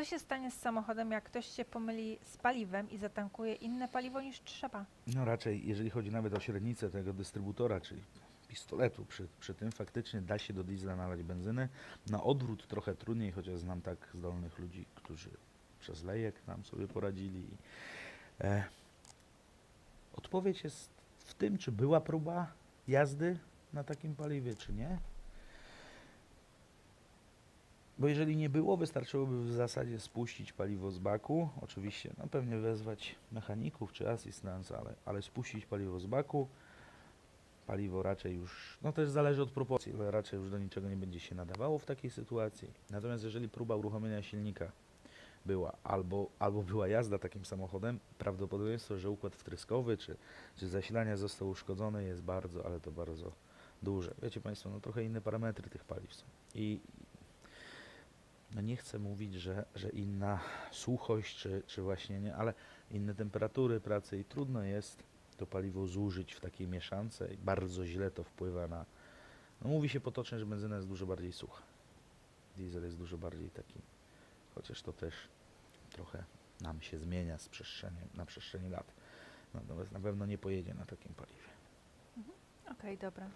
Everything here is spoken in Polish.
Co się stanie z samochodem, jak ktoś się pomyli z paliwem i zatankuje inne paliwo niż trzeba? No raczej, jeżeli chodzi nawet o średnicę tego dystrybutora, czyli pistoletu, przy, przy tym faktycznie da się do diesla nalać benzynę. Na odwrót trochę trudniej, chociaż znam tak zdolnych ludzi, którzy przez lejek nam sobie poradzili. E, odpowiedź jest w tym, czy była próba jazdy na takim paliwie, czy nie. Bo jeżeli nie było, wystarczyłoby w zasadzie spuścić paliwo z baku. Oczywiście, no pewnie wezwać mechaników czy asystans, ale, ale spuścić paliwo z baku. Paliwo raczej już, no też zależy od proporcji, ale raczej już do niczego nie będzie się nadawało w takiej sytuacji. Natomiast jeżeli próba uruchomienia silnika była albo, albo była jazda takim samochodem, prawdopodobieństwo, że układ wtryskowy czy, czy zasilania został uszkodzony jest bardzo, ale to bardzo duże. Wiecie Państwo, no trochę inne parametry tych paliw są. I no nie chcę mówić, że, że inna suchość, czy, czy właśnie nie, ale inne temperatury pracy i trudno jest to paliwo zużyć w takiej mieszance i bardzo źle to wpływa na... No mówi się potocznie, że benzyna jest dużo bardziej sucha. Diesel jest dużo bardziej taki, chociaż to też trochę nam się zmienia z przestrzeniem, na przestrzeni lat. Natomiast na pewno nie pojedzie na takim paliwie. Okej, dobra.